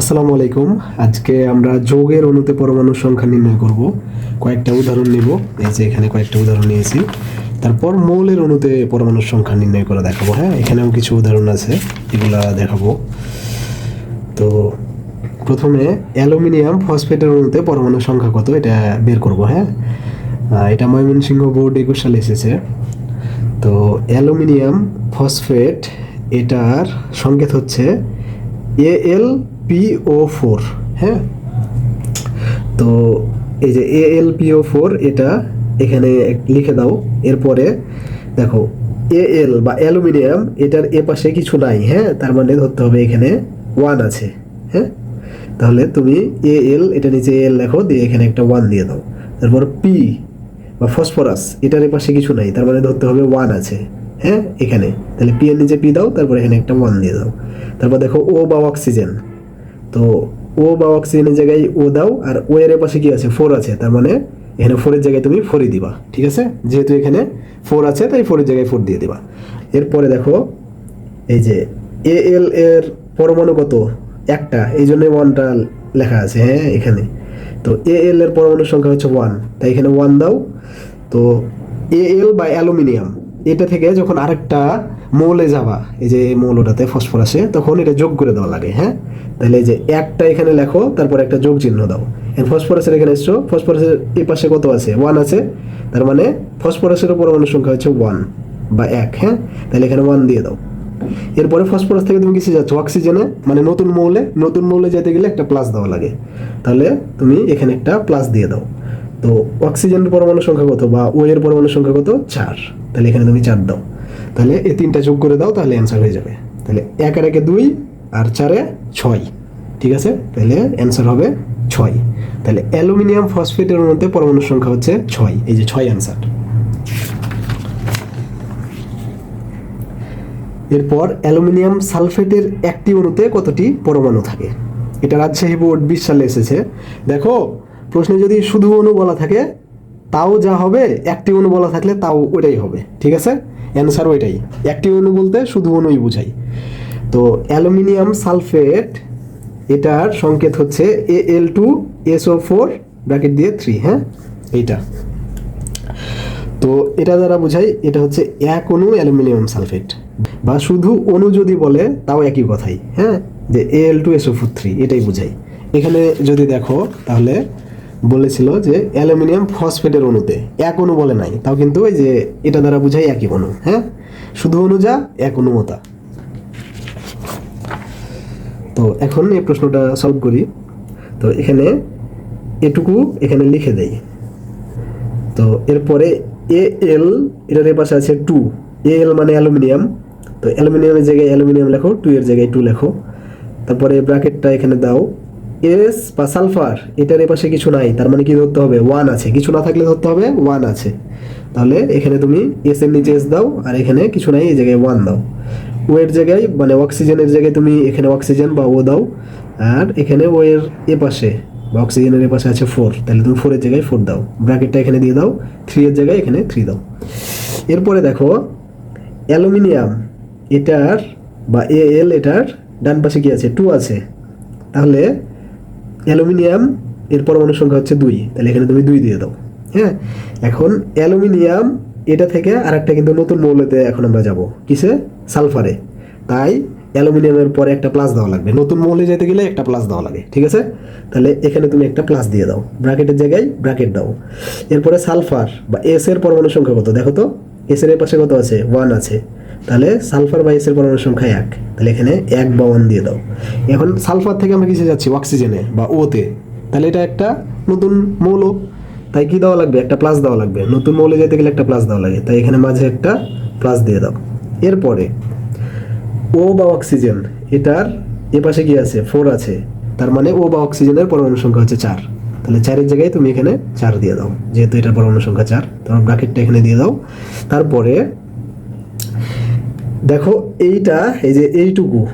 আসসালামু আলাইকুম। আজকে আমরা যোগের অণুতে পরমাণুর সংখ্যা নির্ণয় করব। কয়েকটা উদাহরণ নেব। এই যে এখানে কয়েকটা উদাহরণ নিয়েছি। তারপর মৌলের অণুতে পরমাণুর সংখ্যা নির্ণয় করে দেখাবো হ্যাঁ? এখানেও কিছু উদাহরণ আছে, এগুলা দেখাবো। তো প্রথমে অ্যালুমিনিয়াম ফসফেটের অণুতে পরমাণুর সংখ্যা কত, এটা বের করব হ্যাঁ? এটা ময়মনসিংহ বোর্ড একুশ সালে এসেছে। তো অ্যালুমিনিয়াম ফসফেট, এটার সংকেত হচ্ছে A L P O four হ্যাঁ? তো এই যে A L P O four এটা এখানে লিখে দাও। এরপরে দেখো এ এল বা অ্যালুমিনিয়াম, এটার এ পাশে কিছু নাই হ্যাঁ? তার মানে ধরতে হবে এখানে ওয়ান আছে হ্যাঁ? তাহলে তুমি এ এল এটা নিচে এল লেখো, দিয়ে এখানে একটা ওয়ান দিয়ে দাও। তারপর পি বা ফসফরাস, এটার পাশে কিছু নাই, তার মানে ধরতে হবে ওয়ান আছে হ্যাঁ? এখানে। তাহলে পি এর নিচে পি দাও, তারপর এখানে একটা ওয়ান দিয়ে দাও। তারপর দেখো ও বা অক্সিজেন তো ও বা অক্সিজেনের জায়গায় ও দাও, আর ও এর পাশে কি আছে? ফোর আছে। তার মানে এখানে ফোরের জায়গায় তুমি ফোরই দিবা, ঠিক আছে? যেহেতু এখানে ফোর আছে, তাই ফোরের জায়গায় ফোর দিয়ে দিবা। এরপরে দেখো, এই যে এ এল এর পরমাণু কত? একটা। এই জন্য ওয়ানটা লেখা আছে হ্যাঁ এখানে। তো এ এল এর পরমাণুর সংখ্যা হচ্ছে ওয়ান তাই এখানে ওয়ান দাও। তো এ এল বা অ্যালুমিনিয়াম এটা থেকে যখন আরেকটা মৌলে যাবা, এই যে মৌলটাতে ফসফরাসে তখন এটা যোগ করে দেওয়া লাগে হ্যাঁ? তাহলে এই যে একটা এখানে লেখো, তারপর একটা যোগ চিহ্ন দাও। ফসফরাসের এখানে এসছো, ফসফরাসের এই পাশে কত আছে? ওয়ান আছে। তার মানে ফসফরাসের পরমাণুর সংখ্যা হচ্ছে ওয়ান বা এক হ্যাঁ? তাহলে এখানে ওয়ান দিয়ে দাও। এরপরে ফসফরাস থেকে তুমি কিসে যাচ্ছ? অক্সিজেনে মানে নতুন মৌলে নতুন মৌলে যেতে গেলে একটা প্লাস দেওয়া লাগে। তাহলে তুমি এখানে একটা প্লাস দিয়ে দাও। তো অক্সিজেনের পরমাণু সংখ্যা কত? বা ও এর পরমাণু সংখ্যা কত? চার। তাহলে এখানে তুমি চার দাও। তাহলে এই তিনটা যোগ করে দাও, তাহলে অ্যান্সার হয়ে যাবে। তাহলে এক আর একে দুই আর চারে ছয়। ঠিক আছে? তাহলে অ্যান্সার হবে ছয়। তাহলে অ্যালুমিনিয়াম ফসফেটের মধ্যে পরমাণুর সংখ্যা হচ্ছে ছয়। এই যে ছয় অ্যান্সার এরপর অ্যালুমিনিয়াম সালফেটের একটি অণুতে কতটি পরমাণু থাকে? এটা রাজশাহী বোর্ড বিশ সালে এসেছে। দেখো, প্রশ্নে যদি শুধু অণু বলা থাকে, তাও যা হবে, একটি অণু বলা থাকলে তাও ওটাই হবে। ঠিক আছে? অ্যান্সার ওইটাই। একটি অণু বলতে শুধু অণুই বোঝাই। তো অ্যালুমিনিয়াম সালফেট, এটার সংকেত হচ্ছে A L two S O four bracket দিয়ে থ্রি হ্যাঁ? এইটা। তো এটা দ্বারা বোঝাই এটা হচ্ছে এক অণু অ্যালুমিনিয়াম সালফেট। বা শুধু অণু যদি বলে, তাও একই কথাই হ্যাঁ? যে A L two S O four three এটাই বোঝাই। এখানে যদি দেখো, তাহলে বলেছিল যে অ্যালুমিনিয়াম ফসফেটের অণুতে। এক অণু বলে নাই, তাও কিন্তু ওই যে এটা দ্বারা বোঝাই একই অণু হ্যাঁ? শুধু অণু যা, এক অনুমতা তো এখন এই প্রশ্নটা সলভ করি। তো এখানে এটুকু এখানে লিখে দেই। তো এরপরে এ এল, এটার পাশে আছে টু। এ এল মানে অ্যালুমিনিয়াম। তো অ্যালুমিনিয়ামের জায়গায় অ্যালুমিনিয়াম লেখো, টু এর জায়গায় টু লেখো। তারপরে ব্র্যাকেটটা এখানে দাও। এস বা সালফার, এটার এপাশে কিছু নাই, তার মানে কি ধরতে হবে? ওয়ান আছে। কিছু না থাকলে ধরতে হবে ওয়ান আছে। তাহলে এখানে তুমি এস এর নিচে এস দাও, আর এখানে কিছু নাই, এই জায়গায় ওয়ান দাও। ও এর জায়গায় মানে অক্সিজেনের জায়গায় তুমি এখানে অক্সিজেন বা ও দাও, আর এখানে ও এর এ পাশে বা অক্সিজেনের এপাশে আছে ফোর তাহলে তুমি ফোরের জায়গায় ফোর দাও। ব্র্যাকেটটা এখানে দিয়ে দাও থ্রি এর জায়গায় এখানে থ্রি দাও। এরপরে দেখো, অ্যালুমিনিয়াম, এটার বা এ এল এটার ডান পাশে কি আছে? টু আছে। তাহলে অ্যালুমিনিয়াম এর পরমাণু সংখ্যা হচ্ছে দুই। তাহলে এখানে তুমি দুই দিয়ে দাও। হ্যাঁ? এখন অ্যালুমিনিয়াম এটা থেকে আর একটা কিন্তু নতুন মৌলতে এখন আমরা যাব। কিসে? সালফারে। তাই অ্যালুমিনিয়ামের পরে একটা প্লাস দেওয়া লাগবে। নতুন মৌলে যেতে গেলে একটা প্লাস দেওয়া লাগে। ঠিক আছে? তাহলে এখানে তুমি একটা প্লাস দিয়ে দাও। ব্র্যাকেটের জায়গায় ব্র্যাকেট দাও। এরপরে সালফার বা এস এর পরমাণু সংখ্যা কত? দেখো তো। এস এর পাশে কত আছে? ওয়ান আছে। তাহলে সালফার বা এস এর পরমাণু সংখ্যা এক। তাহলে এখানে এক বা ওয়ান দিয়ে দাও। এখন সালফার থেকে আমরা কিসে যাচ্ছি? অক্সিজেনে বা ওতে তাহলে এটা একটা নতুন মৌল। তাই কি দেওয়া লাগবে? একটা প্লাস দেওয়া লাগবে। নতুন মৌলে যেতে গেলে একটা প্লাস দেওয়া লাগে। তাই এখানে মাঝে একটা প্লাস দিয়ে দাও। এরপরে ও বা অক্সিজেন, এটার এ পাশে কি আছে? ফোর আছে। তার মানে ও বা অক্সিজেনের পরমাণু সংখ্যা হচ্ছে চার। তাহলে চারের জায়গায় তুমি এখানে চার দিয়ে দাও। যেহেতু এটার পরমাণু সংখ্যা চার তোমার ব্র্যাকেটটা এখানে দিয়ে দাও। তারপরে দেখো এইটা, এই যে এইটুকু,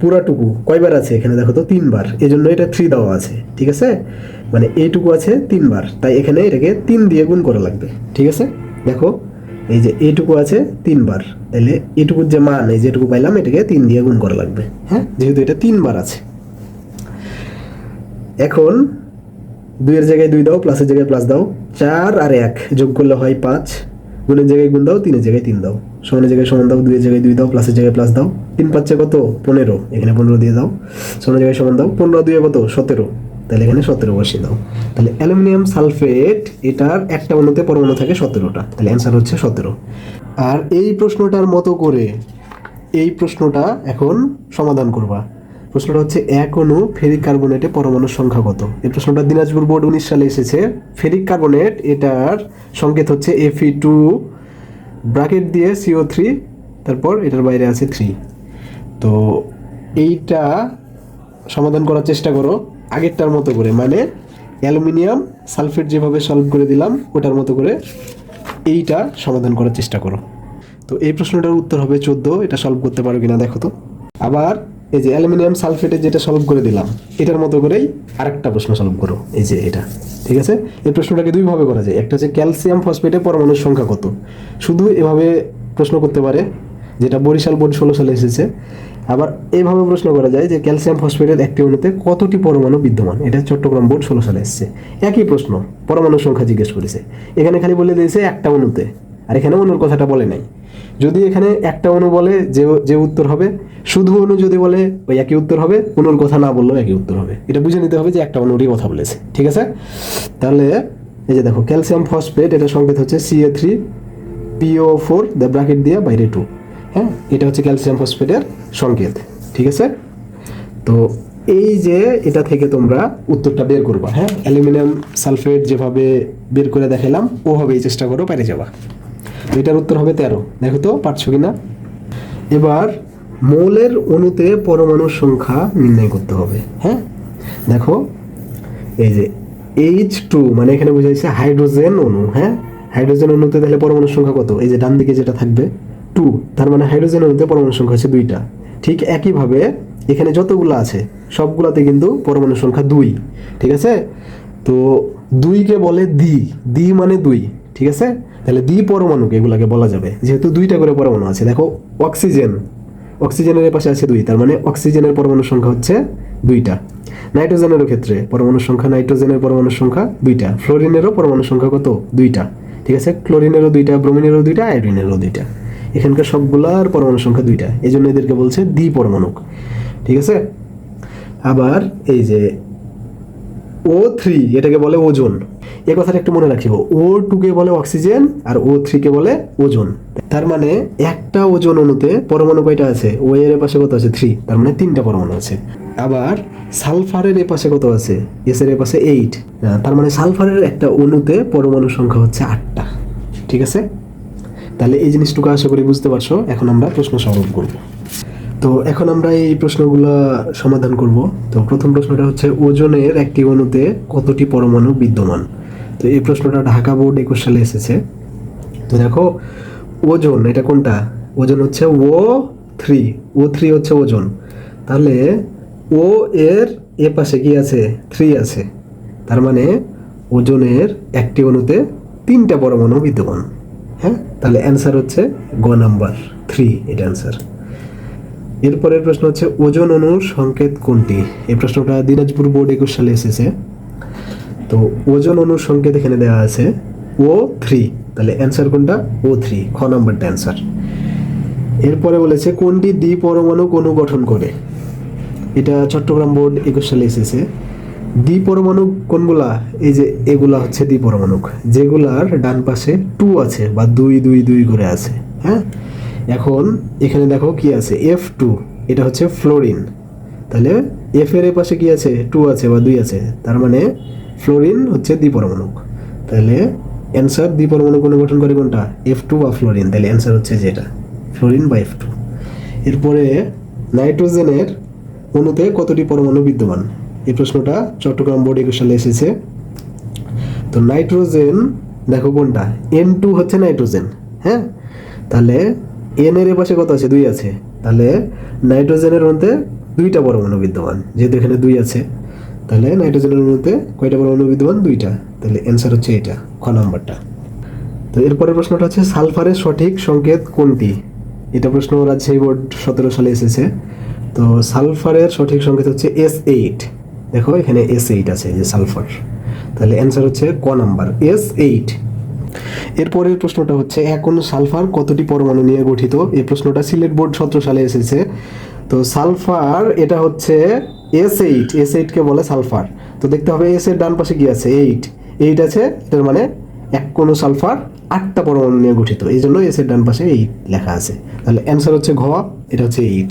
পুরাটুকু কয়বার আছে এখানে দেখো তো? তিনবার। এই জন্য এটা থ্রি দেওয়া আছে, ঠিক আছে? মানে এইটুকু আছে তিনবার। তাই এখানে এটাকে তিন দিয়ে গুণ করা লাগবে, ঠিক আছে? দেখো, এই যে এইটুকু আছে তিনবার। তাহলে এইটুকুর যে মান, এই যেটুকু পাইলাম, এটাকে তিন দিয়ে গুণ করা লাগবে হ্যাঁ? যেহেতু এটা তিনবার আছে। এখন দুইয়ের জায়গায় দুই দাও প্লাসের জায়গায় প্লাস দাও। চার আর এক যোগ করলে হয় পাঁচ। গুণের জায়গায় গুণ দাও, তিনের জায়গায় তিন দাও। সমানের জায়গায় সমান দাও, দুইয়ের জায়গায় দুই দাও, প্লাসের জায়গায় প্লাস দাও। তিন পাঁচে কত? পনেরো। এখানে পনেরো দিয়ে দাও। সমানের জায়গায় সমান দাও, পনেরো দুয়ে কত? সতেরো। তাহলে এখানে সতেরো বসিয়ে দাও। তাহলে অ্যালুমিনিয়াম সালফেট, এটার একটা অণুতে পরমাণু থাকে সতেরোটা। তাহলে অ্যান্সার হচ্ছে সতেরো। আর এই প্রশ্নটার মতো করে এই প্রশ্নটা এখন সমাধান করবা। প্রশ্নটা হচ্ছে, এক অণু ফেরিক কার্বনেটে পরমাণুর সংখ্যা কত? এই প্রশ্নটা দিনাজপুর বোর্ড উনিশ সালে এসেছে। ফেরিক কার্বনেট, এটার সংকেত হচ্ছে এফি টু ব্রাকেট দিয়ে সিও থ্রি তারপর এটার বাইরে আছে থ্রি তো এইটা সমাধান করার চেষ্টা করো, আগেরটার মতো করে। মানে অ্যালুমিনিয়াম সালফেট যেভাবে সলভ করে দিলাম, ওটার মতো করে এইটা সমাধান করার চেষ্টা করো। তো এই প্রশ্নটার উত্তর হবে চোদ্দ, এটা সলভ করতে পারো কিনা দেখো তো। আবার এই যে অ্যালুমিনিয়াম সালফেটে যেটা সলভ করে দিলাম, এটার মতো করেই আরেকটা প্রশ্ন সলভ করো। এই যে এটা, ঠিক আছে? এই প্রশ্নটাকে দুইভাবে করা যায়। একটা হচ্ছে ক্যালসিয়াম ফসফেটে পরমাণুর সংখ্যা কত? শুধু এভাবে প্রশ্ন করতে পারে, যেটা বরিশাল বোর্ড ষোলো সালে এসেছে। আবার এইভাবে প্রশ্ন করা যায় যে ক্যালসিয়াম ফসফেটের একটি অণুতে কতটি পরমাণু বিদ্যমান? এটা চট্টগ্রাম বোর্ড ষোলো সালে এসেছে। একই প্রশ্ন, পরমাণুর সংখ্যা জিজ্ঞেস করেছে। এখানে খালি বলে দিয়েছে একটা অণুতে। আর এখানে অণুর কথাটা বলে নাই। যদি এখানে একটা অনু বলে যে যে উত্তর হবে, শুধু অনু যদি বলে ওই একই উত্তর হবে অণুর কথা না বললেও একই উত্তর হবে। এটা বুঝে নিতে হবে যে একটা অনুরই কথা বলেছে, ঠিক আছে? তাহলে এই যে দেখো ক্যালসিয়াম ফসফেট এটা সংকেত হচ্ছে C A three P O four the bracket দিয়ে বাইরে টু হ্যাঁ? এটা হচ্ছে ক্যালসিয়াম ফসফেটের সংকেত, ঠিক আছে? তো এই যে এটা থেকে তোমরা উত্তরটা বের করবা হ্যাঁ? অ্যালুমিনিয়াম সালফেট যেভাবে বের করে দেখালাম, ওভাবেই চেষ্টা করো, পেরে যাবা। এটার উত্তর হবে তেরো। দেখো তো, পারছ কিনা? এবার মৌলের অণুতে পরমাণুর সংখ্যা নির্ণয় করতে হবে হ্যাঁ? দেখো, এই যে এইচ টু মানে এখানে বোঝা যাচ্ছে হাইড্রোজেন অণু হ্যাঁ? হাইড্রোজেন অণুতে তাহলে পরমাণুর সংখ্যা কত? এই যে ডান দিকে যেটা থাকবে টু তার মানে হাইড্রোজেন অণুতে পরমাণুর সংখ্যা হচ্ছে দুইটা। ঠিক একইভাবে এখানে যতগুলো আছে, সবগুলাতে কিন্তু পরমাণুর সংখ্যা দুই, ঠিক আছে? তো দুইকে বলে দ্বি দ্বি মানে দুই, ঠিক আছে? তাহলে দ্বি পরমাণুকে এগুলাকে বলা যাবে। যেহেতু দুইটা করে পরমাণু আছে, দেখো অক্সিজেন। অক্সিজেনের পাশে আছে দুই, তার মানে অক্সিজেনের পরমাণুর সংখ্যা হচ্ছে দুইটা। নাইট্রোজেনেরও ক্ষেত্রে পরমাণুর সংখ্যা নাইট্রোজেনের পরমাণুর সংখ্যা দুইটা। ফ্লোরিনেরও পরমাণুর সংখ্যা কত? দুইটা। ঠিক আছে? ক্লোরিনেরও দুইটা, ব্রোমিনেরও দুইটা, আয়োডিনেরও দুইটা। এখানকার সবগুলার পরমাণুর সংখ্যা দুইটা। এই জন্য এদেরকে বলছে দ্বি পরমাণুক। ঠিক আছে? আবার এই যে ও থ্রি এটাকে বলে ওজন। এ কথাটা একটু মনে রাখিব ও টুকে বলে অক্সিজেন আর ও থ্রিকে বলে ওজন তার মানে একটা ওজন অণুতে পরমাণু কয়টা আছে? ও এর পাশে কত আছে? থ্রি তার মানে তিনটা পরমাণু আছে। আবার সালফারের এ পাশে কত আছে? এস এর এ পাশে এইট তার মানে সালফারের একটা অণুতে পরমাণু সংখ্যা হচ্ছে আটটা। ঠিক আছে? তাহলে এই জিনিসটুকু আশা করি বুঝতে পারছ। এখন আমরা প্রশ্ন সমাধান করব। তো এখন আমরা এই প্রশ্নগুলো সমাধান করব। তো প্রথম প্রশ্নটা হচ্ছে, ওজনের একটি অণুতে কতটি পরমাণু বিদ্যমান? তো এই প্রশ্নটা ঢাকা বোর্ড একুশ সালে এসেছে। তো দেখো, ওজন, এটা কোনটা? ওজন হচ্ছে ও থ্রি ও থ্রি হচ্ছে ওজন। তাহলে ও এর এ পাশে কি আছে? থ্রি আছে। তার মানে ওজনের একটি অণুতে তিনটা পরমাণু বিদ্যমান। হ্যাঁ? তাহলে অ্যান্সার হচ্ছে গ নাম্বার থ্রি এটা অ্যান্সার এরপরের প্রশ্ন হচ্ছে, ওজন অণুর সংকেত কোনটি? এই প্রশ্নটা দিনাজপুর বোর্ড একুশ সালে এসেছে। তো ওজন অণুর সংকেত এখানে দেওয়া আছে ও থ্রি তাহলে অ্যান্সার কোনটা? ও থ্রি খ নাম্বারটা অ্যান্সার এরপরে বলেছে, কোনটি দ্বি পরমাণু অণু গঠন করে? এটা চট্টগ্রাম বোর্ড একুশ সালে এসেছে। দ্বি পরমাণু কোনগুলা? এই যে এগুলা হচ্ছে দ্বি পরমাণুক। যেগুলার ডান পাশে টু আছে বা দুই দুই দুই করে আছে হ্যাঁ? এখন এখানে দেখো কি আছে? এফ টু এটা হচ্ছে ফ্লোরিন তাহলে এফ এর পাশে কি আছে? টু আছে বা দুই আছে। তার মানে ফ্লোরিন হচ্ছে দ্বিপরমাণুক। তাহলে অ্যান্সার দ্বিপরমাণু কোনো গঠন করে কোনটা? এফ টু বা ফ্লোরিন তাহলে অ্যান্সার হচ্ছে যেটা? ফ্লোরিন বা এফ টু এরপরে নাইট্রোজেনের অণুতে কতটি পরমাণু বিদ্যমান? এই প্রশ্নটা চট্টগ্রাম বোর্ড একুশ সালে এসেছে। তো নাইট্রোজেন দেখো কোনটা? এন টু হচ্ছে নাইট্রোজেন হ্যাঁ? তাহলে এন এর পাশে কত আছে? দুই আছে। তাহলে নাইট্রোজেনের মধ্যে দুইটা পরমাণু বিদ্যমান, যেহেতু এখানে দুই আছে। তাহলে নাইট্রোজেনের মধ্যে কয়টা পরমাণু বিদ্যমান দুইটা। তাহলে অ্যান্সার হচ্ছে এটা, খ নাম্বারটা। তো এরপরের প্রশ্নটা হচ্ছে, সালফারের সঠিক সংকেত কোনটি? এটা প্রশ্ন রাজশাহী বোর্ড সতেরো সালে এসেছে। তো সালফারের সঠিক সংকেত হচ্ছে এস এইট দেখো, এখানে এস এইট আছে যে সালফার। তাহলে অ্যান্সার হচ্ছে ক নাম্বার এস এইট এরপরের প্রশ্নটা হচ্ছে, এখন সালফার কতটি পরমাণু নিয়ে গঠিত? এই প্রশ্নটা সিলেট বোর্ড সতেরো সালে এসেছে। তো সালফার, এটা হচ্ছে এস এইট এস এইটকে বলে সালফার। তো দেখতে হবে এস এর ডান পাশে কি আছে? এইট এইট আছে, এটার মানে এক কোনো সালফার, আটটা পরমাণু নিয়ে গঠিত। এই জন্য এস এর ডান পাশে এইট লেখা আছে। তাহলে অ্যান্সার হচ্ছে ঘ, এটা হচ্ছে এইট